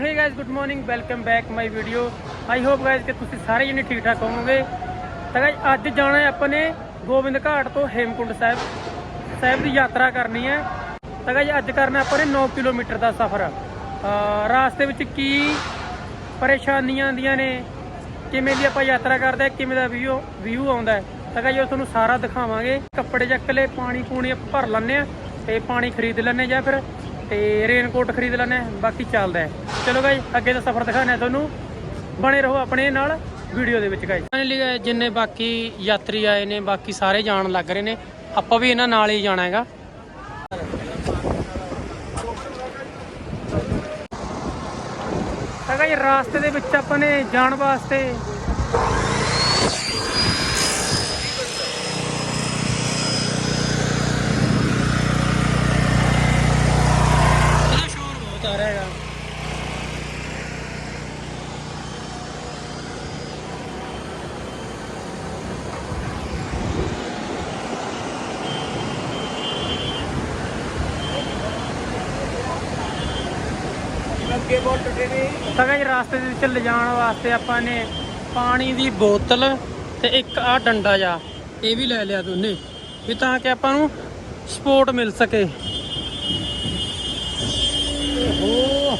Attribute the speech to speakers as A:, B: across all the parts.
A: Hey guys good morning welcome back my video I hope guys ਕਿ ਤੁਸੀਂ ਸਾਰੇ ਜਣੇ ਠੀਕ ਠਾਕ ਹੋਵੋਗੇ। ਤਾਂ ਗਾਇਸ ਅੱਜ ਜਾਣਾ ਹੈ ਆਪਾਂ ਨੇ ਗੋਬਿੰਦ ਘਾਟ ਤੋਂ ਹੇਮਕੁੰਡ ਸਾਹਿਬ ਸਾਹਿਬ ਦੀ ਯਾਤਰਾ ਕਰਨੀ ਹੈ। ਤਾਂ ਗਾਇਸ ਅੱਜ ਕਰਨਾ ਆਪਾਂ ਨੇ 9 ਕਿਲੋਮੀਟਰ ਦਾ ਸਫ਼ਰ। ਰਾਸਤੇ ਵਿੱਚ ਕੀ ਪਰੇਸ਼ਾਨੀਆਂ ਆਉਂਦੀਆਂ ਨੇ, ਕਿਵੇਂ ਦੀ ਆਪਾਂ ਯਾਤਰਾ ਕਰਦੇ ਕਿਵੇਂ ਦਾ ਵਿਊ ਵਿਊ ਆਉਂਦਾ ਹੈ। ਤਾਂ ਗਾਇਸ ਉਹ ਤੁਹਾਨੂੰ ਸਾਰਾ ਦਿਖਾਵਾਂਗੇ। ਕੱਪੜੇ ਚੱਕ ਲੈ ਪਾਣੀ ਪੂਣੀ ਆਪਾਂ ਭਰ ਲੈਂਦੇ ਆ ਤੇ ਪਾਣੀ ਖਰੀਦ ਲੈਂਦੇ ਜਾਂ ਫਿਰ ਤੇ ਰੇਨਕੋਟ ਖਰੀਦ ਹਾਂ ਬਾਕੀ ਚੱਲਦਾ ਹੈ। ਚਲੋ ਗਾਇਸ ਅੱਗੇ ਦਾ ਸਫ਼ਰ ਦਿਖਾਣਾ ਤੁਹਾਨੂੰ। ਬਣੇ ਰਹੋ ਆਪਣੇ ਨਾਲ ਵੀਡੀਓ ਦੇ ਵਿੱਚ ਗਾਇਸ ਫਾਈਨਲੀ ਜਿੰਨੇ ਬਾਕੀ ਯਾਤਰੀ ਆਏ ਨੇ ਬਾਕੀ ਸਾਰੇ ਜਾਣ ਲੱਗ ਰਹੇ ਨੇ ਆਪਾਂ ਵੀ ਇਹਨਾਂ ਨਾਲ ਹੀ ਜਾਣਾ ਹੈਗਾ। ਤਾਂ ਗਾਇਸ ਰਾਸਤੇ ਦੇ ਵਿੱਚ ਆਪਾਂ ਨੇ ਜਾਣ ਵਾਸਤੇ ਤਾਂ ਗਾਇਸ ਰਸਤੇ ਦੇ ਵਿੱਚ ਲਿਜਾਣ ਵਾਸਤੇ ਆਪਾਂ ਨੇ ਪਾਣੀ ਦੀ ਬੋਤਲ ਤੇ ਇੱਕ ਆ ਡੰਡਾ ਜਾ, ਇਹ ਵੀ ਲੈ ਲਿਆ ਦੋਨੇ ਵੀ ਤਾਂ ਕਿ ਆਪਾਂ ਨੂੰ ਸਪੋਰਟ ਮਿਲ ਸਕੇ। ਓਹੋ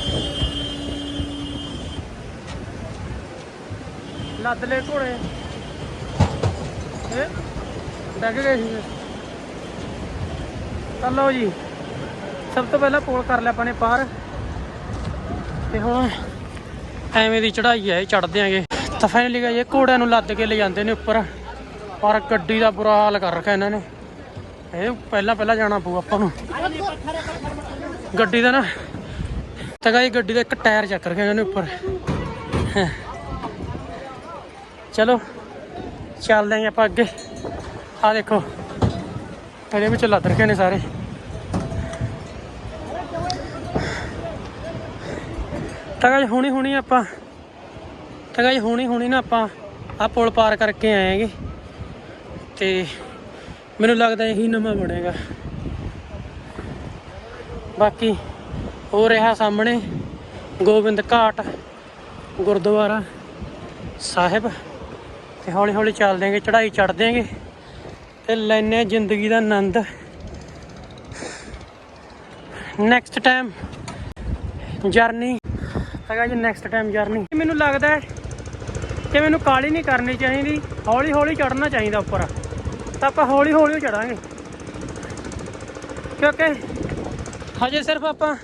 A: ਲੱਦ ਲੈ ਘੋੜੇ। ਇਹ ਡੱਗ ਗਏ ਸੀ ਤਾਂ ਲਓ ਜੀ, ਸਭ ਤੋਂ ਪਹਿਲਾਂ ਪੋਲ ਕਰ ਲਿਆ ਆਪਾਂ ਨੇ ਪਾਰ ਤੇ ਹੁਣ ਐਵੇਂ ਦੀ ਚੜਾਈ ਹੈ ਚੜਦੇ ਦਿਆਂਗੇ ਤਾਂ ਫਾਈਨਲੀ ਇਹ ਘੋੜਿਆਂ ਨੂੰ ਲੱਦ ਕੇ ਲੈ ਜਾਂਦੇ ਨੇ ਉੱਪਰ। ਪਰ ਗੱਡੀ ਦਾ ਬੁਰਾ ਹਾਲ ਕਰ ਰੱਖਿਆ ਇਹਨਾਂ ਨੇ। ਇਹ ਪਹਿਲਾਂ ਪਹਿਲਾਂ ਜਾਣਾ ਪਊ ਆਪਾਂ ਨੂੰ। ਗੱਡੀ ਦਾ ਨਾ, ਤਾਂ ਗਾਈ ਗੱਡੀ ਦਾ ਇੱਕ ਟਾਇਰ ਚੱਕ ਰੱਖਿਆ ਇਹਨਾਂ ਨੇ ਉੱਪਰ। ਚਲੋ, ਚੱਲਦੇ ਆਂ ਆਪਾਂ ਅੱਗੇ। ਆ ਦੇਖੋ, ਇਹਦੇ ਵਿੱਚ ਲੱਦ ਰੱਖੇ ਨੇ ਸਾਰੇ। ਤਾਂ ਗਾਈ ਹੁਣੀ ਹੁਣੀ ਆਪਾਂ, ਤਾਂ ਗਾਈ ਹੁਣੀ ਹੁਣੀ ਨਾ ਆਪਾਂ ਆ ਪੁਲ ਪਾਰ ਕਰਕੇ ਆਏਗੇ ਤੇ ਮੈਨੂੰ ਲੱਗਦਾ ਇਹੀ ਨਵਾਂ ਬਣੇਗਾ। ਬਾਕੀ ਹੋ ਰਿਹਾ ਸਾਹਮਣੇ ਗੋਬਿੰਦ ਘਾਟ, ਗੁਰਦੁਆਰਾ ਸਾਹਿਬ। ਤੇ ਹੌਲੀ ਹੌਲੀ ਚੱਲਦੇ ਆਂਗੇ ਚੜ੍ਹਾਈ ਚੜ੍ਹਦੇ ਆਂਗੇ ਤੇ ਲੈਨੇ ਜ਼ਿੰਦਗੀ ਦਾ ਆਨੰਦ। ਨੈਕਸਟ ਟਾਈਮ ਜਰਨੀ ਹੈਗਾ ਜੀ ਨੈਕਸਟ ਟਾਈਮ ਜਰਨੀ ਮੈਨੂੰ ਲੱਗਦਾ ਹੈ ਕਿ ਮੈਨੂੰ ਕਾਲੀ ਨਹੀਂ ਕਰਨੀ ਚਾਹੀਦੀ, ਹੌਲੀ ਹੌਲੀ ਚੜਨਾ ਚਾਹੀਦਾ ਉੱਪਰ। ਤਾਂ ਆਪਾਂ ਹੌਲੀ ਹੌਲੀ ਚੜਾਂਗੇ ਕਿਉਂਕਿ ਹਜੇ ਸਿਰਫ ਆਪਾਂ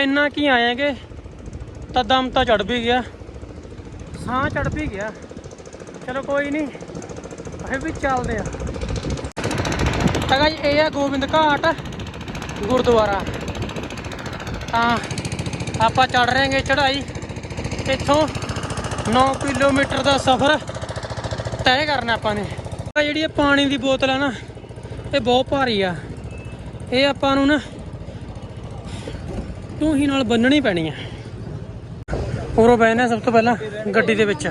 A: ਇੰਨਾ ਕੀ ਆਏਗੇ ਤਾਂ ਦਮ ਤਾਂ ਚੜ ਵੀ ਗਿਆ। ਸਾਹ ਚੜ ਵੀ ਗਿਆ। ਚਲੋ ਕੋਈ ਨਹੀਂ ਅਸੀਂ ਵੀ ਚੱਲਦੇ ਆ ਹੈਗਾ ਜੀ, ਇਹ ਆ ਗੋਬਿੰਦ ਘਾਟ, ਗੁਰਦੁਆਰਾ। ਤਾਂ ਆਪਾਂ ਚੜ ਰਹੇਗੇ ਚੜਾਈ ਇੱਥੋਂ 9 ਕਿਲੋਮੀਟਰ ਦਾ ਸਫ਼ਰ ਤੈਅ ਕਰਨਾ ਆਪਾਂ ਨੇ। ਆ ਜਿਹੜੀ ਇਹ ਪਾਣੀ ਦੀ ਬੋਤਲ ਆ ਨਾ, ਇਹ ਬਹੁਤ ਭਾਰੀ ਆ। ਇਹ ਆਪਾਂ ਨੂੰ ਨਾ ਤੂੰ ਹੀ ਨਾਲ ਬੰਨਣੀ ਪੈਣੀ ਆ। ਉਰੋ ਬੈਨ ਹੈ ਸਭ ਤੋਂ ਪਹਿਲਾਂ ਗੱਡੀ ਦੇ ਵਿੱਚ।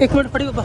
A: ਇੱਕ ਮਿੰਟ ਫੜੀ ਬਾਬਾ।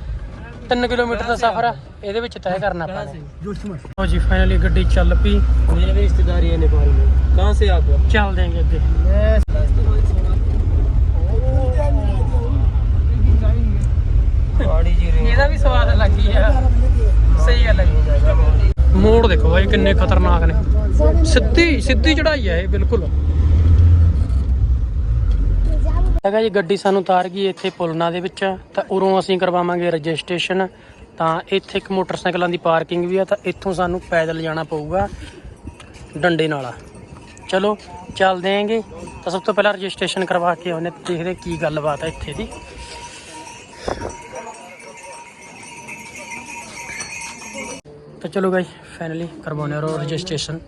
A: 3 ਕਿਲੋਮੀਟਰ ਦਾ ਸਫ਼ਰ ਆ ਇਹਦੇ ਵਿੱਚ ਤੈਅ ਕਰਨਾ ਆਪਾਂ ਨੇ ਲਓ ਜੀ ਫਾਈਨਲੀ ਗੱਡੀ ਚੱਲ ਪਈ
B: मेरे भी रिश्तेदारी है नेपाल में कहाँ से आप
A: ਚੱਲਦੇ ਆਂਗੇ ਅੱਗੇ
B: पहाड़ी जी
A: ਇਹਦਾ ਵੀ ਸਵਾਦ ਲੱਗੀ ਆ ਸਹੀ ਗੱਲ ਹੈ ਜੀ। ਮੋੜ ਦੇਖੋ ਭਾਈ ਕਿੰਨੇ ਖਤਰਨਾਕ ਨੇ ਸਿੱਧੀ ਸਿੱਧੀ ਚੜਾਈ ਹੈ ਇਹ ਬਿਲਕੁਲ ਹੈਗਾ ਜੀ, ਗੱਡੀ ਸਾਨੂੰ ਉਤਾਰ ਗਈ ਇੱਥੇ ਪੁਲਨਾ ਦੇ ਵਿੱਚ। ਤਾਂ ਉਰੋਂ ਅਸੀਂ ਕਰਵਾਵਾਂਗੇ ਰਜਿਸਟ੍ਰੇਸ਼ਨ। ਤਾਂ ਇੱਥੇ ਇੱਕ ਮੋਟਰਸਾਈਕਲਾਂ ਦੀ ਪਾਰਕਿੰਗ ਵੀ ਆ, ਤਾਂ ਇੱਥੋਂ ਸਾਨੂੰ ਪੈਦਲ ਜਾਣਾ ਪਊਗਾ ਡੰਡੇ ਨਾਲ। ਚਲੋ, ਚੱਲਦੇ ਆਂਗੇ। ਤਾਂ ਸਭ ਤੋਂ ਪਹਿਲਾਂ ਰਜਿਸਟ੍ਰੇਸ਼ਨ ਕਰਵਾ ਕੇ ਆਉਨੇ ਦੇਖਦੇ ਕੀ ਗੱਲਬਾਤ ਹੈ ਇੱਥੇ ਦੀ। ਤਾਂ ਚਲੋ ਗਾਈ ਫਾਈਨਲੀ ਕਰਵਾਉਣੇ ਰੋ ਰਜਿਸਟ੍ਰੇਸ਼ਨ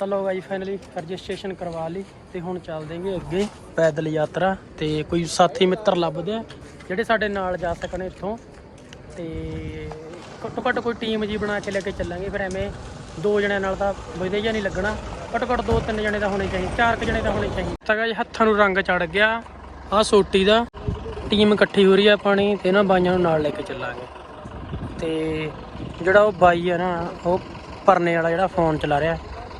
A: ਤਾਂ ਲੋ ਗਾਈ ਫਾਈਨਲੀ ਰਜਿਸਟ੍ਰੇਸ਼ਨ ਕਰਵਾ ਲਈ ਤੇ ਹੁਣ ਚੱਲਦੇ ਹਾਂ ਅੱਗੇ ਪੈਦਲ ਯਾਤਰਾ ਤੇ ਕੋਈ ਸਾਥੀ ਮਿੱਤਰ ਲੱਭਦੇ ਆ, ਜਿਹੜੇ ਸਾਡੇ ਨਾਲ ਜਾ ਸਕਣ ਇੱਥੋਂ। ਤੇ ਘੱਟੋ ਘੱਟ ਕੋਈ ਟੀਮ ਜੀ ਬਣਾ ਕੇ ਲੈ ਕੇ ਚੱਲਾਂਗੇ, ਫਿਰ ਐਵੇਂ ਦੋ ਜਣਿਆਂ ਨਾਲ ਤਾਂ ਵਧੀਆ ਜਿਹਾ ਨਹੀਂ ਲੱਗਣਾ। ਘੱਟੋ ਘੱਟ ਦੋ ਤਿੰਨ ਜਣੇ ਤਾਂ ਹੋਣੇ ਚਾਹੀਦੇ, ਚਾਰ ਕੁ ਜਣੇ ਤਾਂ ਹੋਣੇ ਚਾਹੀਦੇ। ਤਾਂ ਗਾਈ ਹੱਥਾਂ ਨੂੰ ਰੰਗ ਚੜ ਗਿਆ, ਆਹ ਸੋਟੀ ਦਾ। ਟੀਮ ਇਕੱਠੀ ਹੋ ਰਹੀ ਆ ਪਾਣੀ ਤੇ ਨਾ ਬਾਈਆਂ ਨੂੰ ਨਾਲ ਲੈ ਕੇ ਚੱਲਾਂਗੇ। ਤੇ ਜਿਹੜਾ ਉਹ ਬਾਈ ਆ ਨਾ, ਉਹ ਪਰਨੇ ਵਾਲਾ ਜਿਹੜਾ ਫੋਨ ਚਲਾ ਰਿਹਾ।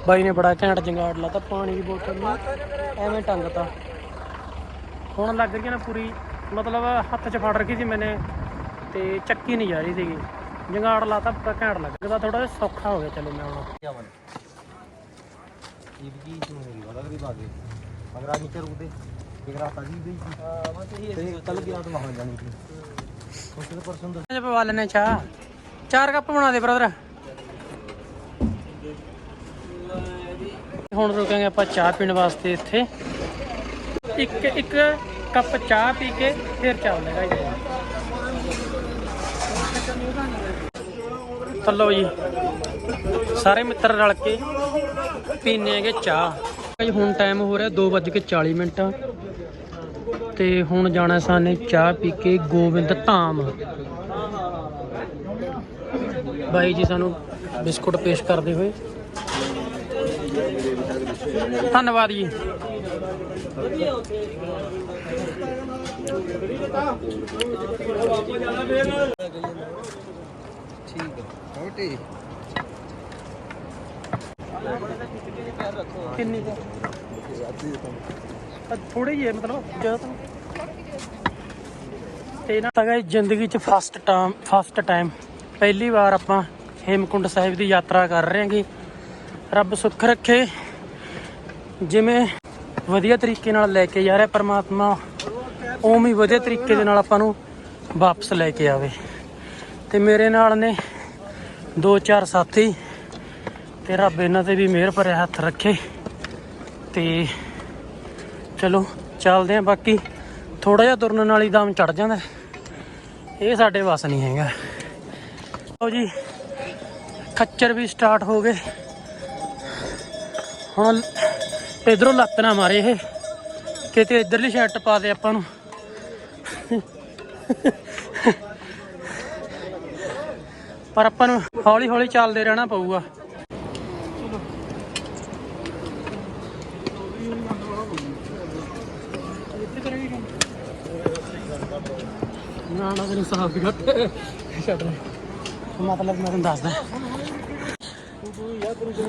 A: ਬਾਈ ਨੇ ਬੜਾ ਘੈਂਟ ਜੰਗਾੜ ਲਾਤਾ ਪਾਣੀ ਦੀ ਬੋਤਲ ਨੂੰ ਐਵੇਂ ਟੰਗਤਾ। ਹੁਣ ਲੱਗ ਰਹੀ ਹੈ ਨਾ ਪੂਰੀ ਮਤਲਬ ਹੱਥ 'ਚ ਫੜ ਰੱਖੀ ਸੀ ਮੈਨੇ ਤੇ ਚੱਕੀ ਨਹੀਂ ਜਾ ਰਹੀ ਸੀ ਜੰਗਾੜ ਲਾਤਾ ਪੂਰਾ ਘੈਂਟ ਲੱਗਦਾ ਥੋੜਾ ਜਿਹਾ ਸੌਖਾ ਹੋ ਗਿਆ ਚਲੋ ਮੈਂ ਹੁਣ।
B: ਕੀ ਬਣ? ਇਹਦੀ ਕੀ ਹੋਣੀ ਵਾਲਾ ਗਰੀਬ ਆ ਗਏ ਅਗਰ ਅੱਜ ਚਰ ਜੀ ਵੀ ਹਾਂ ਬਸ ਇਹ ਕੱਲ ਦੀ ਰਾਤ ਮਹਾਂ ਜਾਣੀ ਸੀ। ਉਸ ਦੇ ਪਰਸੋਂ
A: ਦਾ ਜਪ ਵਾਲਨੇ ਚਾਹ। ਚਾਰ ਕੱਪ ਬਣਾ ਦੇ ਬ੍ਰਦਰ ਹੁਣ ਰੁਕਾਂਗੇ ਆਪਾਂ ਚਾਹ ਪੀਣ ਵਾਸਤੇ ਇੱਥੇ। ਇੱਕ ਇੱਕ ਕੱਪ ਚਾਹ ਪੀ ਕੇ ਫਿਰ ਚੱਲਦੇ ਗਾਈ ਤੱਲੋ ਜੀ, ਸਾਰੇ ਮਿੱਤਰ ਰਲ ਕੇ ਪੀਨੇ ਹੈਗੇ ਚਾਹ। ਭਾਈ, ਹੁਣ ਟਾਈਮ ਹੋ ਰਿਹਾ 2:40 ਮਿੰਟ। ਤੇ ਹੁਣ ਜਾਣਾ ਸਾਨੇ ਚਾਹ ਪੀ ਕੇ ਗੋਬਿੰਦ ਧਾਮ। ਬਾਈ ਜੀ, ਸਾਨੂੰ ਬਿਸਕੁਟ ਪੇਸ਼ ਕਰਦੇ ਹੋਏ। ਧੰਨਵਾਦ ਜੀ। ਠੀਕ ਛੋਟੀ ਥੋੜੀ ਜਿਹੀ ਮਤਲਬ ਜ਼ਿਆਦਾ ਤਾਂ ਜ਼ਿੰਦਗੀ 'ਚ ਫਸਟ ਟਾਈਮ ਫਸਟ ਟਾਈਮ ਪਹਿਲੀ ਵਾਰ ਆਪਾਂ ਹੇਮਕੁੰਡ ਸਾਹਿਬ ਦੀ ਯਾਤਰਾ ਕਰ ਰਹੇ ਹਾਂਗੇ। ਰੱਬ ਸੁੱਖ ਰੱਖੇ। ਜਿਵੇਂ ਵਧੀਆ ਤਰੀਕੇ ਨਾਲ ਲੈ ਕੇ ਜਾ ਰਿਹਾ ਪਰਮਾਤਮਾ, ਉਵੇਂ ਹੀ ਵਧੀਆ ਤਰੀਕੇ ਦੇ ਨਾਲ ਆਪਾਂ ਨੂੰ ਵਾਪਸ ਲੈ ਕੇ ਆਵੇ। ਤੇ ਮੇਰੇ ਨਾਲ ਨੇ ਦੋ ਚਾਰ ਸਾਥੀ ਤੇ ਰੱਬ ਇਹਨਾਂ ਤੇ ਵੀ ਮਿਹਰ ਭਰਿਆ ਹੱਥ ਰੱਖੇ। ਤੇ ਚਲੋ, ਚੱਲਦੇ ਆਂ ਬਾਕੀ। ਥੋੜਾ ਜਿਹਾ ਤੁਰਨ ਨਾਲ ਹੀ ਦਮ ਚੜ ਜਾਂਦਾ। ਇਹ ਸਾਡੇ ਵੱਸ ਨਹੀਂ ਹੈਗਾ। ਲਓ ਜੀ, ਖੱਚਰ ਵੀ ਸਟਾਰਟ ਹੋ ਗਏ। ਹੁਣ ਇਧਰੋਂ ਲੱਤ ਨਾ ਮਾਰੇ ਇਹ। ਕਿਤੇ ਇਧਰਲੀ ਸ਼ਰਟ ਪਾ ਦੇ ਆਪਾਂ ਨੂੰ। ਪਰ ਆਪਾਂ ਨੂੰ ਹੌਲੀ ਹੌਲੀ ਚੱਲਦੇ ਰਹਿਣਾ ਪਊਗਾ। ਨਾ ਨਾ, ਤੈਨੂੰ ਸਾਫ਼ ਘੱਟ ਛੱਡ ਮਤਲਬ ਮੈਂ ਤੁਹਾਨੂੰ ਦੱਸਦਾ।
B: ਤੂੰ ਜੀ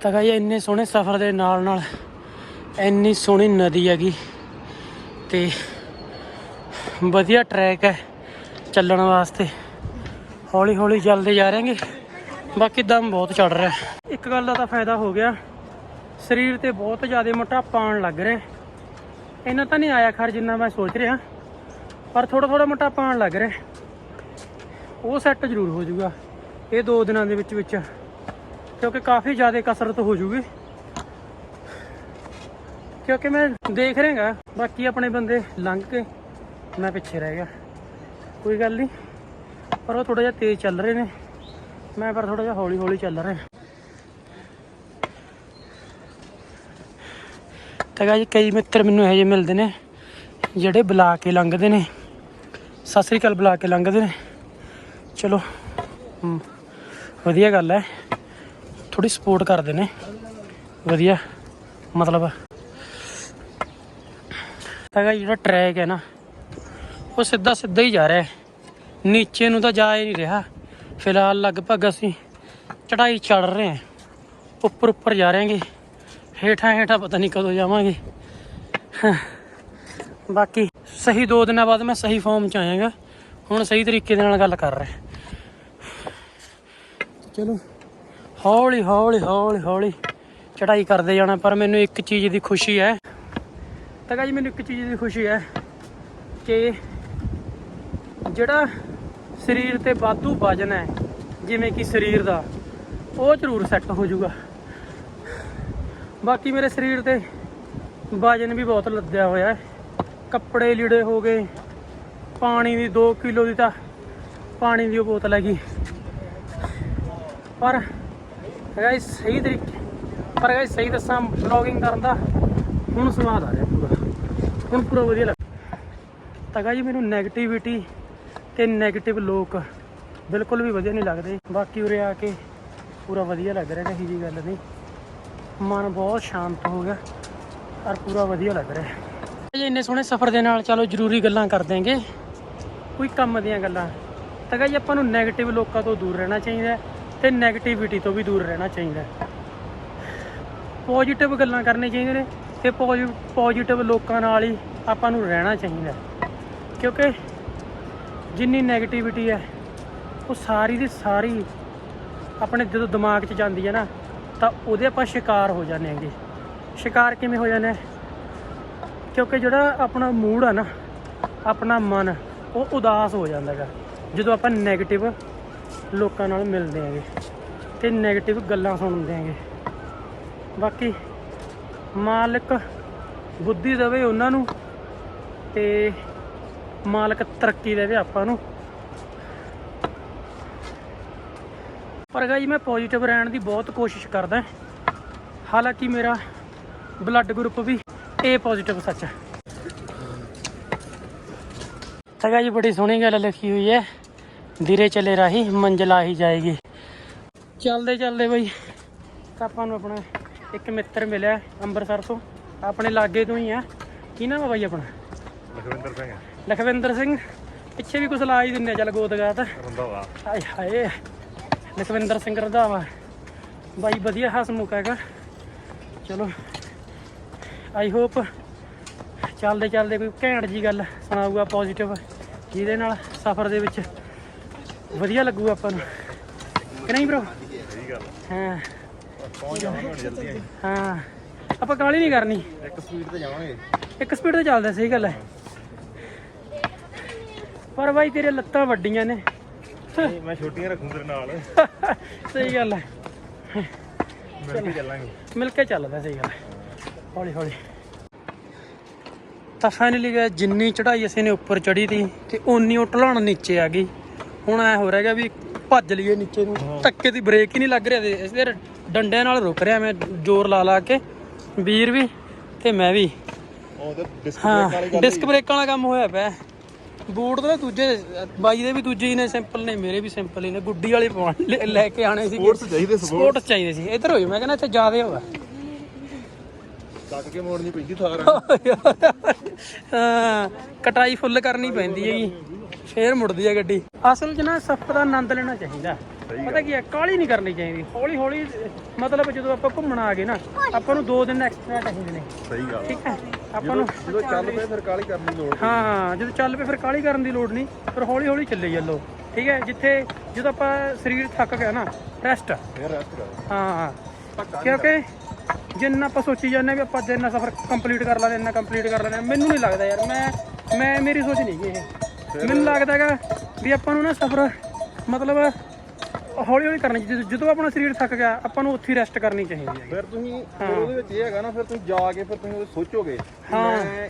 A: ਤਾਂ ਗਾਈ ਇੰਨੇ ਸੋਹਣੇ ਸਫ਼ਰ ਦੇ ਨਾਲ ਨਾਲ, ਇੰਨੀ ਸੋਹਣੀ ਨਦੀ ਹੈਗੀ ਤੇ ਵਧੀਆ ਟਰੈਕ ਹੈ ਚੱਲਣ ਵਾਸਤੇ। ਹੌਲੀ ਹੌਲੀ ਚੱਲਦੇ ਜਾ ਰਹੇਗੇ ਬਾਕੀ ਦਮ ਬਹੁਤ ਚੜ ਰਿਹਾ। ਇੱਕ ਗੱਲ ਦਾ ਤਾਂ ਫਾਇਦਾ ਹੋ ਗਿਆ। ਸਰੀਰ ਤੇ ਬਹੁਤ ਜ਼ਿਆਦਾ ਮੋਟਾਪਾ ਆਉਣ ਲੱਗ ਰਿਹਾ। ਇਹਨਾਂ ਤਾਂ ਨਹੀਂ ਆਇਆ ਖਰ ਜਿੰਨਾ ਮੈਂ ਸੋਚ ਰਿਹਾ। ਪਰ ਥੋੜਾ ਥੋੜਾ ਮੋਟਾਪਾ ਆਉਣ ਲੱਗ ਰਿਹਾ। ਉਹ ਸੈੱਟ ਜ਼ਰੂਰ ਹੋ ਜਾਊਗਾ। ਇਹ ਦੋ ਦਿਨਾਂ ਦੇ ਵਿੱਚ ਵਿੱਚ। ਕਿਉਂਕਿ ਕਾਫੀ ਜ਼ਿਆਦਾ ਕਸਰਤ ਹੋ ਜੂਗੀ ਕਿਉਂਕਿ ਮੈਂ ਦੇਖ ਰਿਹਾਗਾ। ਬਾਕੀ ਆਪਣੇ ਬੰਦੇ ਲੰਘ ਕੇ ਮੈਂ ਪਿੱਛੇ ਰਹਿ ਗਿਆ। ਕੋਈ ਗੱਲ ਨਹੀਂ। ਪਰ ਉਹ ਥੋੜਾ ਜਿਹਾ ਤੇਜ਼ ਚੱਲ ਰਹੇ ਨੇ। ਮੈਂ ਪਰ ਥੋੜਾ ਜਿਹਾ ਹੌਲੀ ਹੌਲੀ ਚੱਲ ਰਿਹਾ। ਤਾਂ ਗਾਜੀ ਕਈ ਮਿੱਤਰ ਮੈਨੂੰ ਇਹੋ ਜਿਹੇ ਮਿਲਦੇ ਨੇ, ਜਿਹੜੇ ਬੁਲਾ ਕੇ ਲੰਘਦੇ ਨੇ। ਸਤਿ ਸ੍ਰੀ ਅਕਾਲ, ਬੁਲਾ ਕੇ ਲੰਘਦੇ ਨੇ। ਚਲੋ ਵਧੀਆ ਗੱਲ ਹੈ। ਥੋੜੀ ਸਪੋਰਟ ਕਰਦੇ ਨੇ। ਵਧੀਆ, ਮਤਲਬ। ਹੈਗਾ ਜਿਹੜਾ ਟਰੈਕ ਹੈ ਨਾ, ਉਹ ਸਿੱਧਾ ਸਿੱਧਾ ਹੀ ਜਾ ਰਿਹਾ ਹੈ। ਨੀਚੇ ਨੂੰ ਤਾਂ ਜਾ ਹੀ ਨਹੀਂ ਰਿਹਾ। ਫਿਲਹਾਲ ਲਗਭਗ ਅਸੀਂ ਚੜਾਈ ਚੜ ਰਹੇ ਹਾਂ। ਉੱਪਰ ਉੱਪਰ ਜਾ ਰਹੇਗੇ ਹੇਠਾਂ ਹੇਠਾਂ ਪਤਾ ਨਹੀਂ ਕਦੋਂ ਜਾਵਾਂਗੇ। ਬਾਕੀ ਸਹੀ ਦੋ ਦਿਨਾਂ ਬਾਅਦ ਮੈਂ ਸਹੀ ਫਾਰਮ ਚ ਆਇਆਗਾ। ਹੁਣ ਸਹੀ ਤਰੀਕੇ ਦੇ ਨਾਲ ਗੱਲ ਕਰ ਰਿਹਾ। ਚਲੋ। ਹੌਲੀ ਹੌਲੀ ਹੌਲੀ ਹੌਲੀ ਚੜਾਈ ਕਰਦੇ ਜਾਣਾ, ਪਰ ਮੈਨੂੰ ਇੱਕ ਚੀਜ਼ ਦੀ ਖੁਸ਼ੀ ਹੈ। ਤਾਂ ਜੀ ਮੈਨੂੰ ਇੱਕ ਚੀਜ਼ ਦੀ ਖੁਸ਼ੀ ਹੈ ਕਿ ਜਿਹੜਾ ਸਰੀਰ ਤੇ ਵਾਧੂ ਵਜਨ ਹੈ, ਜਿਵੇਂ ਕਿ ਸਰੀਰ ਦਾ। ਉਹ ਜ਼ਰੂਰ ਸੈੱਟ ਹੋ ਜਾਊਗਾ। ਬਾਕੀ ਮੇਰੇ ਸਰੀਰ ਤੇ ਵਜਨ ਵੀ ਬਹੁਤ ਲੱਦਿਆ ਹੋਇਆ ਕੱਪੜੇ ਲੀੜੇ ਹੋ ਗਏ। ਪਾਣੀ ਦੀ 2 ਕਿਲੋ ਦੀ ਤਾਂ ਪਾਣੀ ਦੀ ਉਹ ਬੋਤਲ ਹੈਗੀ। ਪਰ ਗਾਇਸ ਸਹੀ ਤਰੀਕੇ ਪਰ ਗਾਇਸ ਸਹੀ ਦੱਸਾਂ ਵਲੌਗਿੰਗ ਕਰਨ ਦਾ ਹੁਣ ਸਵਾਦ ਆ ਰਿਹਾ ਪੂਰਾ। ਹੁਣ ਪੂਰਾ ਵਧੀਆ ਲੱਗ ਤਾਂ ਜੀ, ਮੈਨੂੰ 네ਗੇਟਿਵਿਟੀ ਤੇ 네ਗੇਟਿਵ ਲੋਕ ਬਿਲਕੁਲ ਵੀ ਵਧੀਆ ਨਹੀਂ ਲੱਗਦੇ। ਬਾਕੀ ਉਰੇ ਆ ਕੇ ਪੂਰਾ ਵਧੀਆ ਲੱਗ ਰਿਹਾ ਕਹੀ ਜੀ ਗੱਲ ਨਹੀਂ। ਮਨ ਬਹੁਤ ਸ਼ਾਂਤ ਹੋ ਗਿਆ ਔਰ ਪੂਰਾ ਵਧੀਆ ਲੱਗ ਰਿਹਾ। ਜੀ ਇੰਨੇ ਸੋਹਣੇ ਸਫ਼ਰ ਦੇ ਨਾਲ ਚਲੋ ਜ਼ਰੂਰੀ ਗੱਲਾਂ ਕਰ ਦੇਂਗੇ ਕੋਈ ਕੰਮ ਦੀਆਂ ਗੱਲਾਂ। ਤਾਂ ਕਿ ਆਪਾਂ ਨੂੰ 네ਗੇਟਿਵ ਲੋਕਾਂ ਤੋਂ ਦੂਰ ਰਹਿਣਾ ਚਾਹੀਦਾ ਤੇ 네ਗੇਟਿਵਿਟੀ ਤੋਂ ਵੀ ਦੂਰ ਰਹਿਣਾ ਚਾਹੀਦਾ। ਪੋਜ਼ਿਟਿਵ ਗੱਲਾਂ ਕਰਨੀਆਂ ਚਾਹੀਦੀਆਂ ਨੇ ਤੇ ਪੋਜ਼ਿਟਿਵ ਲੋਕਾਂ ਨਾਲ ਹੀ ਆਪਾਂ ਨੂੰ ਰਹਿਣਾ ਚਾਹੀਦਾ। ਕਿਉਂਕਿ ਜਿੰਨੀ ਨੈਗੇਟਿਵਿਟੀ ਹੈ, ਉਹ ਸਾਰੀ ਦੀ ਸਾਰੀ ਆਪਣੇ ਜਦੋਂ ਦਿਮਾਗ 'ਚ ਜਾਂਦੀ ਹੈ ਨਾ, ਤਾਂ ਉਹਦੇ ਆਪਾਂ ਸ਼ਿਕਾਰ ਹੋ ਜਾਂਦੇ ਹਾਂਗੇ। ਸ਼ਿਕਾਰ ਕਿਵੇਂ ਹੋ ਜਾਂਦੇ? ਕਿਉਂਕਿ ਜਿਹੜਾ ਆਪਣਾ ਮੂਡ ਆ ਨਾ, ਆਪਣਾ ਮਨ, ਉਹ ਉਦਾਸ ਹੋ ਜਾਂਦਾ ਹੈਗਾ। ਜਦੋਂ ਆਪਾਂ ਨੈਗੇਟਿਵ ਲੋਕਾਂ ਨਾਲ ਮਿਲਦੇ ਹਾਂਗੇ, ਤੇ ਨੈਗੇਟਿਵ ਗੱਲਾਂ ਸੁਣਦੇ ਹਾਂਗੇ। ਬਾਕੀ ਮਾਲਕ ਬੁੱਧੀ ਦੇਵੇ ਉਹਨਾਂ ਨੂੰ, ਤੇ ਮਾਲਕ ਤਰੱਕੀ ਦੇਵੇ ਆਪਾਂ ਨੂੰ। ਪਰ ਗਾਈ ਮੈਂ ਪੋਜੀਟਿਵ ਰਹਿਣ ਦੀ ਬਹੁਤ ਕੋਸ਼ਿਸ਼ ਕਰਦਾ ਹਾਲਾਂਕਿ ਮੇਰਾ ਬਲੱਡ ਗਰੁੱਪ ਵੀ A ਪੋਜੀਟਿਵ ਸੱਚ ਹੈ। ਤਾਂ ਗਾਈ ਬੜੀ ਸੋਹਣੀ ਗੱਲ ਲਿਖੀ ਹੋਈ ਹੈ। ਧੀਰੇ ਚਲੇ ਰਾਹੀ ਮੰਜ਼ਿਲ ਆਹੀ ਜਾਏਗੀ। ਚੱਲਦੇ ਚੱਲਦੇ ਬਈ। ਆਪਾਂ ਨੂੰ ਆਪਣਾ ਇੱਕ ਮਿੱਤਰ ਮਿਲਿਆ ਅੰਮ੍ਰਿਤਸਰ ਤੋਂ। ਆਪਣੇ ਲਾਗੇ ਤੋਂ ਹੀ ਆ। ਕੀ ਨਾਮ ਆ ਬਾਈ ਆਪਣਾ?
B: ਲਖਵਿੰਦਰ ਸਿੰਘ
A: ਲਖਵਿੰਦਰ ਸਿੰਘ ਪਿੱਛੇ ਵੀ ਕੁਛ ਲਾ ਹੀ ਦਿੰਦੇ ਚੱਲ ਗੋਦਗਾਤ
B: ਰੰਦਾਵਾ
A: ਹਾਏ ਹਾਏ ਲਖਵਿੰਦਰ ਸਿੰਘ ਰੰਧਾਵਾ। ਬਾਈ ਵਧੀਆ ਹਸਮੁਖ ਹੈਗਾ। ਚਲੋ ਆਈ ਹੋਪ ਚੱਲਦੇ ਚੱਲਦੇ ਕੋਈ ਘੈਂਟ ਜੀ ਗੱਲ ਸੁਣਾਊਗਾ ਪੋਜ਼ਿਟਿਵ ਜਿਹਦੇ ਨਾਲ ਸਫ਼ਰ ਦੇ ਵਿੱਚ ਵਧੀਆ ਲੱਗੂਗਾ ਆਪਾਂ ਨੂੰ। ਕਿ ਨਹੀਂ ਬ్రో
B: ਸਹੀ ਗੱਲ
A: ਹਾਂ।
B: ਪਹੁੰਚ ਜਾਵਾਂਗੇ ਹੁਣ ਜਲਦੀ।
A: ਹਾਂ। ਆਪਾਂ ਕਾਲੀ ਨਹੀਂ ਕਰਨੀ?
B: ਇੱਕ ਸਪੀਡ ਤੇ ਜਾਵਾਂਗੇ।
A: ਇੱਕ ਸਪੀਡ ਤੇ ਚੱਲਦਾ ਸਹੀ ਗੱਲ ਹੈ। ਪਰ ਬਾਈ ਤੇਰੇ ਲੱਤਾਂ ਵੱਡੀਆਂ ਨੇ।
B: ਮੈਂ ਛੋਟੀਆਂ ਰੱਖੂ ਤੇਰੇ ਨਾਲ।
A: ਸਹੀ ਗੱਲ ਹੈ।
B: ਮਿਲ ਕੇ ਚੱਲਾਂਗੇ।
A: ਮਿਲ ਕੇ ਚੱਲਦਾ ਸਹੀ ਗੱਲ ਹੈ। ਹੌਲੀ ਹੌਲੀ। ਤਾਂ ਫਾਈਨਲੀ ਗਏ ਜਿੰਨੀ ਚੜਾਈ ਅਸੀਂ ਨੇ ਉੱਪਰ ਚੜੀ ਤੀ ਤੇ ਓਨੀ ਉਹ ਢਲਾਣ ਨੀਚੇ ਆ ਗਈ। ਹੁਣ ਐ ਹੋ ਰਿਹਾ ਵੀ ਭੱਜ ਲਈਏ ਨੀਚੇ ਨੂੰ। ਧੱਕੇ ਦੀ ਬ੍ਰੇਕ ਹੀ ਨਹੀਂ ਲੱਗ ਰਿਹਾ ਤੇ ਇਸ ਦੇ ਡੰਡਿਆਂ ਨਾਲ ਰੁਕ ਰਿਹਾ ਮੈਂ ਜ਼ੋਰ ਲਾ ਲਾ ਕੇ। ਵੀਰ ਵੀ ਤੇ ਮੈਂ ਵੀ।
B: ਉਹ ਤੇ ਡਿਸਕ
A: ਹਾਂ ਡਿਸਕ ਬ੍ਰੇਕਾਂ ਵਾਲਾ ਕੰਮ ਹੋਇਆ ਪਿਆ। ਬੂਟ ਤਾਂ ਦੂਜੇ ਬਾਈ ਦੇ ਵੀ ਦੂਜੇ ਹੀ ਨੇ ਸਿੰਪਲ ਨੇ ਮੇਰੇ ਵੀ ਸਿੰਪਲ ਹੀ ਨੇ। ਗੁੱਡੀ ਵਾਲੇ ਪਵਾਉਣ ਲੈ- ਲੈ ਕੇ ਆਣੇ ਸੀ
B: ਸਪੋਰਟਸ ਚਾਹੀਦੇ
A: ਸਪੋਰਟ ਚਾਹੀਦੇ ਸੀ। ਇੱਧਰ ਹੋਈ ਮੈਂ ਕਹਿੰਦਾ ਇੱਥੇ ਜ਼ਿਆਦੇ ਹੋਗਾ
B: ਕੱਟ ਕੇ ਮੋੜਨੀ ਪੈਂਦੀ ਥਾਰ।
A: ਹਾਂ ਕਟਾਈ ਫੁੱਲ ਕਰਨੀ ਪੈਂਦੀ ਹੈਗੀ। ਫੇਰ ਮੁੜਦੀ ਹੈ ਗੱਡੀ। ਅਸਲ 'ਚ ਨਾ ਸਫ਼ਰ ਦਾ ਆਨੰਦ ਲੈਣਾ ਚਾਹੀਦਾ। ਪਤਾ ਕੀ ਹੈ ਕਾਲੀ ਨਹੀਂ ਕਰਨੀ ਚਾਹੀਦੀ। ਹੌਲੀ ਹੌਲੀ ਮਤਲਬ ਜਦੋਂ ਆਪਾਂ ਘੁੰਮਣ ਆ ਗਏ ਨਾ ਆਪਾਂ ਨੂੰ 2 ਦਿਨ ਐਕਸਟਰਾ ਚਾਹੀਦੇ ਨੇ।
B: ਸਹੀ ਗੱਲ।
A: ਠੀਕ ਹੈ? ਆਪਾਂ ਨੂੰ
B: ਜਦੋਂ ਚੱਲ ਪਏ ਫਿਰ ਕਾਲੀ ਕਰਨ ਦੀ ਲੋੜ
A: ਹਾਂ ਹਾਂ ਜਦੋਂ ਚੱਲ ਪਏ ਫਿਰ ਕਾਲੀ ਕਰਨ ਦੀ ਲੋੜ ਨਹੀਂ। ਪਰ ਹੌਲੀ ਹੌਲੀ ਚੱਲੇ ਚੱਲੋ। ਠੀਕ ਹੈ? ਜਿੱਥੇ ਜਦੋਂ ਆਪਾਂ ਸਰੀਰ ਥੱਕ ਗਿਆ ਨਾ ਰੈਸਟ
B: ਫਿਰ ਰੈਸਟ ਕਰੋ।
A: ਹਾਂ ਕਿਉਂਕਿ ਜਿੰਨਾ ਆਪਾਂ ਸੋਚੀ ਜਾਂਦੇ ਹਾਂ ਵੀ ਆਪਾਂ ਜਿੰਨਾ ਸਫ਼ਰ ਕੰਪਲੀਟ ਕਰ ਲਾਂਗੇ ਇੰਨਾ ਕੰਪਲੀਟ ਕਰ ਲਾਂਗੇ ਮੈਨੂੰ ਨਹੀਂ ਲੱਗਦਾ ਯਾਰ। ਮੈਂ ਮੈਂ ਮੇਰੀ ਸੋਚ ਨਹੀਂ ਇਹ। ਮੈਨੂੰ ਲੱਗਦਾ ਹੈਗਾ ਵੀ ਆਪਾਂ ਨੂੰ ਨਾ ਸਫ਼ਰ ਮਤਲਬ ਹੌਲੀ ਹੌਲੀ ਕਰਨਾ ਚਾਹੀਦਾ। ਜਦੋਂ ਆਪਣਾ ਸਰੀਰ ਥੱਕ ਗਿਆ ਆਪਾਂ ਨੂੰ ਉੱਥੇ ਰੈਸਟ ਕਰਨੀ ਚਾਹੀਦੀ ਹੈ
B: ਫਿਰ ਤੁਸੀਂ ਫਿਰ ਉਹਦੇ ਵਿੱਚ ਇਹ ਹੈਗਾ ਨਾ ਫਿਰ ਤੁਸੀਂ ਜਾ ਕੇ ਫਿਰ ਤੁਸੀਂ ਉਹਦੇ ਸੋਚੋਗੇ। ਮੈਂ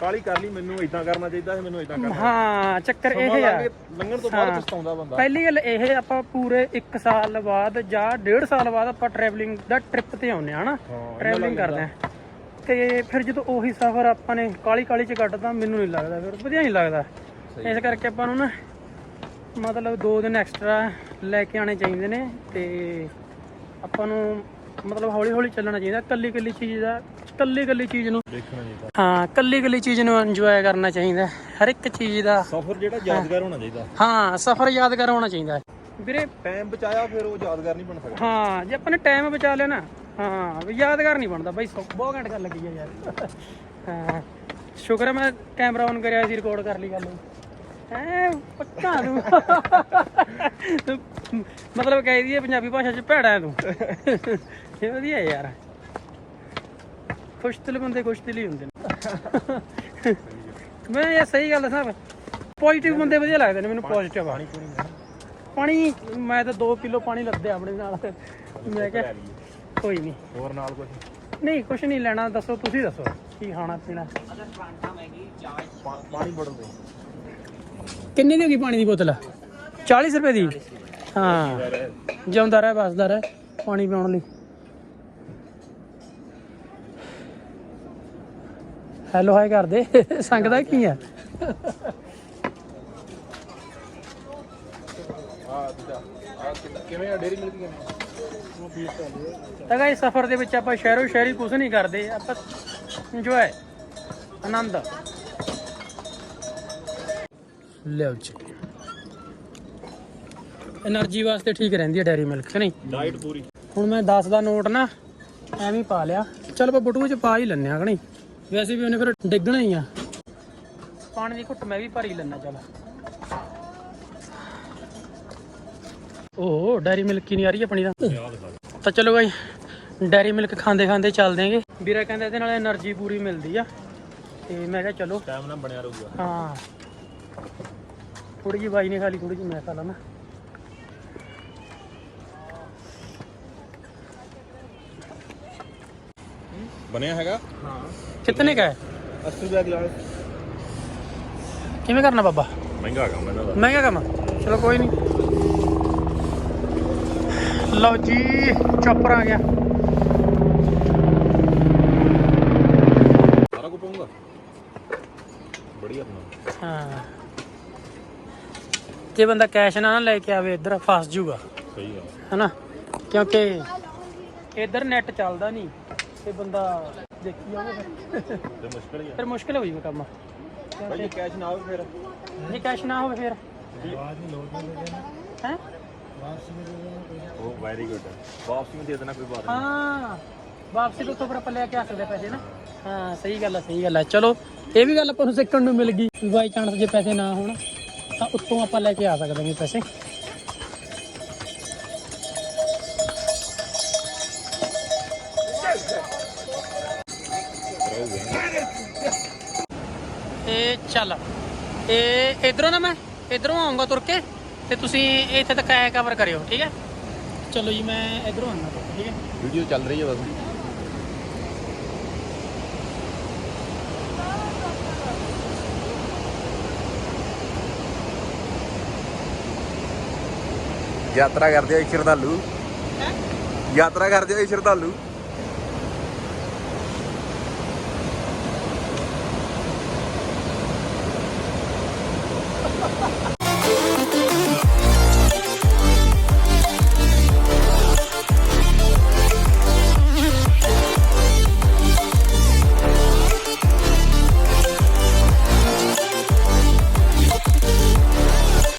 B: ਕਾਲੀ ਕਰ ਲਈ ਮੈਨੂੰ ਇਦਾਂ ਕਰਨਾ ਚਾਹੀਦਾ ਸੀ ਮੈਨੂੰ ਇਦਾਂ ਕਰਨਾ
A: ਹਾਂ ਚੱਕਰ ਇਹ ਆ।
B: ਲੰਘਣ ਤੋਂ ਬਾਅਦ। ਪਛਤਾਉਂਦਾ ਬੰਦਾ।
A: ਪਹਿਲੀ ਗੱਲ ਇਹ ਆਪਾਂ ਪੂਰੇ 1 ਸਾਲ ਬਾਅਦ ਜਾਂ 1.5 ਸਾਲ ਬਾਅਦ ਆਪਾਂ ਟਰੈਵਲਿੰਗ ਦਾ ਟ੍ਰਿਪ ਤੇ ਆਉਂਦੇ ਆ ਹਨਾ ਟਰੈਵਲਿੰਗ ਕਰਦੇ ਆ ਤੇ ਫਿਰ ਜਦੋਂ ਉਹੀ ਸਫ਼ਰ ਆਪਾਂ ਨੇ ਕਾਲੀ ਕਾਲੀ ਚ ਕੱਟਦਾ ਮੈਨੂੰ ਨਹੀਂ ਲੱਗਦਾ ਫਿਰ ਵਧੀਆ ਨਹੀਂ ਲੱਗਦਾ। ਇਸ ਕਰਕੇ ਆਪਾਂ ਨੂੰ ਨਾ ਮਤਲਬ 2 ਦਿਨ ਐਕਸਟਰਾ ਲੈ ਕੇ ਆਣੇ ਚਾਹੀਦੇ ਨੇ ਤੇ ਆਪਾਂ ਨੂੰ ਮਤਲਬ ਹੌਲੀ ਹੌਲੀ ਚੱਲਣਾ ਚਾਹੀਦਾ ਕੱਲੀ ਕੱਲੀ ਚੀਜ਼ ਦਾ ਕੱਲੀ ਕੱਲੀ ਚੀਜ਼ ਨੂੰ
B: ਦੇਖਣਾ ਚਾਹੀਦਾ
A: ਹਾਂ ਕੱਲੀ ਕੱਲੀ ਚੀਜ਼ ਨੂੰ ਇੰਜੋਏ ਕਰਨਾ ਚਾਹੀਦਾ ਹਰ ਇੱਕ ਚੀਜ਼ ਦਾ।
B: ਸਫ਼ਰ ਜਿਹੜਾ ਯਾਦਗਾਰ ਹੋਣਾ ਚਾਹੀਦਾ।
A: ਹਾਂ ਸਫ਼ਰ ਯਾਦਗਾਰ ਹੋਣਾ ਚਾਹੀਦਾ। ਵੀਰੇ
B: ਟਾਈਮ ਬਚਾਇਆ ਫਿਰ ਉਹ ਯਾਦਗਾਰ ਨਹੀਂ ਬਣ ਸਕਦਾ।
A: ਹਾਂ ਜੇ ਆਪਾਂ ਨੇ ਟਾਈਮ ਬਚਾ ਲਿਆ ਨਾ ਹਾਂ ਵੀ ਯਾਦਗਾਰ ਨਹੀਂ ਬਣਦਾ। ਬਾਈ ਬਹੁਤ ਘੰਟ ਗੱਲ ਲੱਗੀ ਆ ਯਾਰ। ਹਾਂ ਸ਼ੁਕਰ ਹੈ ਮੈਂ ਕੈਮਰਾ ਔਨ ਕਰਿਆ ਸੀ ਰਿਕਾਰਡ ਕਰ ਲਈ ਗੱਲ। ਪੱਕਾ ਨੂੰ। ਮਤਲਬ ਕਹਿ ਦਈਏ ਪੰਜਾਬੀ ਭਾਸ਼ਾ ਚ ਭੈੜਾ ਤੂੰ। ਇਹ ਵਧੀਆ ਯਾਰ। ਖੁਸ਼ ਦਿਲ ਬੰਦੇ ਖੁਸ਼ ਦਿਲ ਹੀ ਹੁੰਦੇ ਨੇ। ਮੈਂ ਇਹ ਸਹੀ ਗੱਲ ਦੱਸਾਂ ਪੋਜ਼ਿਟਿਵ ਬੰਦੇ ਵਧੀਆ ਲੱਗਦੇ ਨੇ ਮੈਨੂੰ ਪੋਜ਼ਿਟਿਵ ਆ ਪਾਣੀ ਮੈਂ ਤਾਂ 2 ਕਿਲੋ ਪਾਣੀ ਲੱਦਿਆ ਆਪਣੇ ਨਾਲ। ਮੈਂ ਕਿਹਾ ਕੋਈ ਨਹੀਂ
B: ਹੋਰ ਨਾਲ ਕੁਝ
A: ਨਹੀਂ ਕੁਝ ਨਹੀਂ ਲੈਣਾ ਦੱਸੋ ਤੁਸੀਂ ਦੱਸੋ ਕੀ ਖਾਣਾ ਪੀਣਾ?
B: ਪਾਣੀ ਬੜਨ ਦੇ।
A: ਕਿੰਨੇ ਦੀ ਹੋ ਗਈ ਪਾਣੀ ਦੀ ਬੋਤਲ? 40 ਰੁਪਏ ਦੀ। ਹਾਂ। ਜਿਉਂਦਾ ਰਹਿ ਬਸਦਾ ਰਹਿ ਪਾਣੀ ਪੀਉਣ ਲਈ। ਹੈਲੋ ਹਾਈ ਕਰਦੇ ਸੰਗ ਦਾ ਕੀ ਆ?
B: ਕਿਵੇਂ ਆ ਡੇਰੀ ਮਿਲਕ ਕਿਵੇਂ
A: ਤਾਂ ਗਾਇਸ ਸਫ਼ਰ ਦੇ ਵਿੱਚ ਆਪਾਂ ਸ਼ਹਿਰੋ ਸ਼ਹਿਰੀ ਕੁਝ ਨਹੀਂ ਕਰਦੇ ਆਪਾਂ ਇੰਜੋਏ ਆਨੰਦ। ਲਿਓ ਜੀ। એનર્ਜੀ ਵਾਸਤੇ ਠੀਕ ਰਹਿੰਦੀ ਹੈ ਡੈਰੀ ਮਿਲਕ ਨਹੀਂ?
B: ਡਾਈਟ ਪੂਰੀ।
A: ਹੁਣ ਮੈਂ 10 ਦਾ ਨੋਟ ਨਾ ਐਵੇਂ ਪਾ ਲਿਆ। ਚਲ ਆਪਾਂ ਬਟੂਏ ਚ ਪਾ ਹੀ ਲੈਨੇ ਆ ਕਣੀ ਵੈਸੇ ਵੀ ਉਹਨੇ ਫਿਰ ਡਿੱਗਣਾ ਹੀ ਆ। ਪਾਣੀ ਦੀ ਘੁੱਟ ਮੈਂ ਵੀ ਭਰੀ ਲੈਣਾ ਚਲ। ਓ ਡੈਰੀ ਮਿਲਕ ਹੀ ਨਹੀਂ ਆ ਰਹੀ ਆਪਣੀ ਤਾਂ। ਤਾਂ ਚਲੋ ਭਾਈ ਡੈਰੀ ਮਿਲਕ ਖਾਂਦੇ ਖਾਂਦੇ ਚੱਲਦੇ ਆਂਗੇ ਵੀਰਾ ਕਹਿੰਦਾ ਇਹਦੇ ਨਾਲ એનર્ਜੀ ਪੂਰੀ ਮਿਲਦੀ ਆ। ਤੇ ਮੈਂ ਕਿਹਾ ਚਲੋ।
B: ਟਾਈਮ ਨਾਲ ਬਣਿਆ ਰਹੂਗਾ।
A: ਹਾਂ। ਥੋੜੀ ਜਿਹੀ ਬਾਈ ਨੇ ਖਾ ਲਈ ਥੋੜੀ ਜਿਹੀ ਮੈਂ ਖਾ ਲਾਂ ਨਾ
B: ਬਣਿਆ ਹੈਗਾ
A: ਹਾਂ ਕਿਤਨੇ ਕਾ ਹੈ
B: 80 ਰੁਪਏ ਗਲਾਸ
A: ਕਿਵੇਂ ਕਰਨਾ ਬਾਬਾ
B: ਮਹਿੰਗਾ ਕੰਮ ਇਹਨਾਂ ਦਾ
A: ਮਹਿੰਗਾ ਕੰਮ ਚਲੋ ਕੋਈ ਨਹੀਂ ਲਓ ਜੀ ਚੌਪਰ ਆ ਗਿਆ
B: ਸਾਰਾ ਕੁ ਪਾਉਂਗਾ ਬੜੀਆ ਆਪਣਾ
A: ਹਾਂ ਜੇ ਬੰਦਾ ਕੈਸ਼ ਨਾ ਨਾ ਲੈ ਕੇ ਆਵੇ ਇੱਧਰ ਫਸ ਜੂਗਾ
B: ਸਹੀ ਆ
A: ਹਨਾ? ਕਿਉਂਕਿ ਇੱਧਰ ਨੈਟ ਚੱਲਦਾ ਨਹੀਂ ਤੇ ਬੰਦਾ ਦੇਖੀ ਜਾਵੇ ਫਿਰ।
B: ਤੇ ਮੁਸ਼ਕਲ ਹੀ ਆ।
A: ਫਿਰ ਮੁਸ਼ਕਿਲ ਹੋ ਜੂਗਾ ਕੰਮ।
B: ਭਾਈ ਕੈਸ਼ ਨਾ ਹੋਵੇ ਫਿਰ?
A: ਜੇ ਕੈਸ਼ ਨਾ ਹੋਵੇ ਫਿਰ। ਹੈ?
B: ਉਹ ਵੈਰੀ ਗੁੱਡ ਵਾਪਸ ਵੀ ਦੇ ਦੇਣਾ ਕੋਈ ਬਾਤ
A: ਹਾਂ ਵਾਪਸੀ ਤੋਂ ਉੱਥੋਂ ਫਿਰ ਆਪਾਂ ਲੈ ਕੇ ਆ ਸਕਦੇ ਪੈਸੇ ਨਾ। ਹਾਂ ਸਹੀ ਗੱਲ ਆ ਸਹੀ ਗੱਲ ਆ। ਚਲੋ ਇਹ ਵੀ ਗੱਲ ਆਪਾਂ ਨੂੰ ਸਿੱਖਣ ਨੂੰ ਮਿਲ ਗਈ। ਬਾਈ ਚਾਂਸ ਜੇ ਪੈਸੇ ਨਾ ਹੋਣ। ਤਾਂ ਉੱਤੋਂ ਆਪਾਂ ਲੈ ਕੇ ਆ ਸਕਦੇ ਹਾਂ ਪੈਸੇ। ਇਹ ਚੱਲ ਇਹ ਇਧਰੋਂ ਨਾ ਮੈਂ ਇਧਰੋਂ ਆਉਂਗਾ ਤੁਰ ਕੇ ਤੇ ਤੁਸੀਂ ਇੱਥੇ ਤੱਕ ਐ ਕਵਰ ਕਰਿਓ ਠੀਕ ਹੈ? ਚਲੋ ਜੀ ਮੈਂ ਇਧਰੋਂ ਆਉਂਗਾ ਠੀਕ ਹੈ
B: ਵੀਡੀਓ ਚੱਲ ਰਹੀ ਹੈ ਬਸ। ਯਾਤਰਾ ਕਰਦੇ ਹੋਏ ਸ਼ਰਧਾਲੂ ਯਾਤਰਾ ਕਰਦੇ ਹੋਏ ਸ਼ਰਧਾਲੂ